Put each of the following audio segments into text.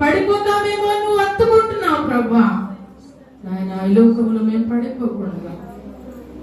పడిపోతామేమో నువ్వు అత్తుకుంటున్నావు ప్రభా. నాయన ఈ లోకంలో మేము పడిపోకుండా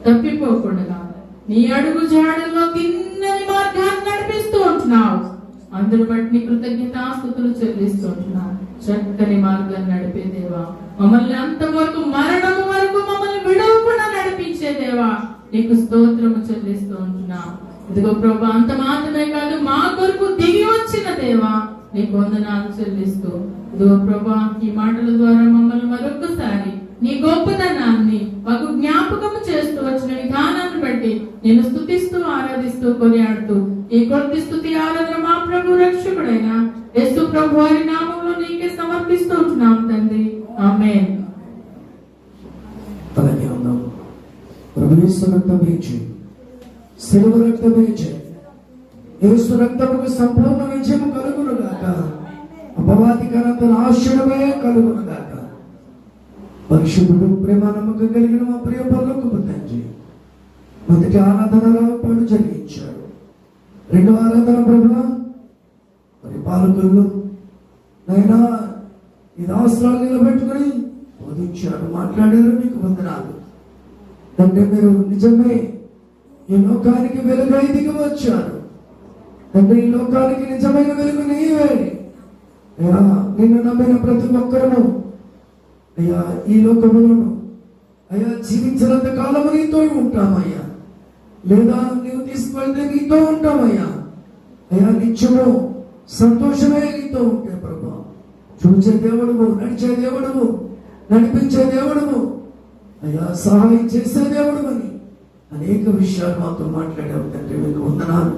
తప్పిపోకుండా నీ అడుగు జాడల్లో తిన్నని మార్గాన్ని నడిపిస్తూ ఉంటున్నావు. అందును బట్టి నీ కృతజ్ఞతాస్థుతులు చెల్లిస్తూ ఉంటున్నావు. చక్కని మార్గాన్ని నడిపే దేవా. మమ్మల్ని అంతవరకు మరణం వరకు మమ్మల్ని విడవకుండా నడిపించే దేవా. నీకు స్తోత్రము చెల్లిస్తూ ఉంటున్నావు. ఇదిగో ప్రభా అంత మాత్రమే కాదు మా కొరకు దిగి వచ్చిన దేవా. నీకు వందనాలు చెల్లిస్తూ ఇదిగో ప్రభా ఈ మాటల ద్వారా మమ్మల్ని మరొకసారి నీ గొప్పతనాన్ని మాకు జ్ఞాపకము చేస్తూ వచ్చిన విధానాన్ని బట్టి నేను స్థుతిస్తూ ఆరాధిస్తూ కొనియాడుతూ ఈ కొద్ది స్థుతి ఆరాధన మా ప్రభు రక్షకుడైన యేసు ప్రభు వారి నామంలో నీకే సమర్పిస్తూ ఉంటున్నాం తండ్రి. ఆమేన్. అలాగే ఉన్నాం ప్రభుత్వ రక్తమే చేయి సెలవు రక్తమే చేయి యేసు రక్తముకు సంపూర్ణ విజయము కలుగును గాక అపవాది కనంత నాశనమే కలుగును గాక పరిశుద్ధుడు ప్రేమ నమ్మకం కలిగిన మా ప్రియ పనులకు తండ్రి. మొదటి ఆరాధనలో పాటు జరిగించాడు. రెండవ ఆరాధన ప్రభు మరి పాలకులు నైనా ఈ అవసరాలు నిలబెట్టుకుని బోధించాడు మాట్లాడారు మీకు వందనాలు. అంటే మీరు నిజమే ఈ లోకానికి వెలుగై దిగి వచ్చారు అంటే ఈ లోకానికి నిజమైన వెలుగు నీవే. అయ్యా నిన్ను నమ్మిన ప్రతి ఒక్కరము అయ్యా ఈ లోకములను అయ్యా జీవించినంత కాలము నీతో ఉంటామయ్యా. లేదా నీవు తీసుకువెళ్తే నీతో ఉంటామయ్యా. అయ్యా నిత్యము సంతోషమే నీతో ఉంటే ప్రభు. చూచే దేవుడువు నడిచే దేవుడువు నడిపించే దేవుడువు అయ్యా సహాయం చేసే దేవుడు అని అనేక విషయాలు మాతో మాట్లాడావు తండ్రి మీకు వందనాలు.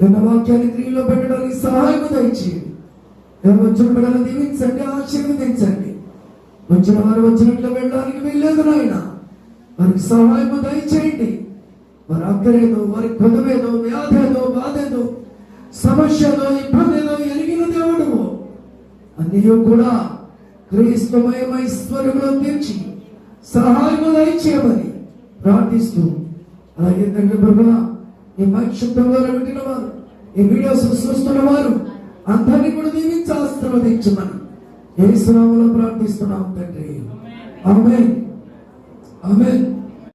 నిన్న వాక్యాన్ని క్రియలో పెట్టడానికి సహాయం దయచేయండి. ఎవరు వచ్చిన బిడ్డలు దీవించండి ఆశీర్వదించండి. వచ్చిన వారు వచ్చినట్లు వెళ్ళడానికి వీల్లేదు నాయన. వారికి సహాయము దయచేయండి. వారి అక్కరేదో వారి కొదవేదో వ్యాధేదో బాధేదో సమస్యలో ఇబ్బందిలో ఎరిగిన దేవుడు అన్నీ కూడా క్రీస్తుమయమై స్వరంలో తీర్చి సహాయము దయచేయమని ప్రార్థిస్తూ అలాగే తండ్రి ప్రభు ఈ మక్షుద్ధంలో వింటున్న వారు ఈ వీడియోస్ చూస్తున్న వారు అందరినీ కూడా దీవించి ఆశీర్వదించమని ఏ స్నామంలో ప్రార్థిస్తున్నాం తండ్రి. ఆమె ఆమె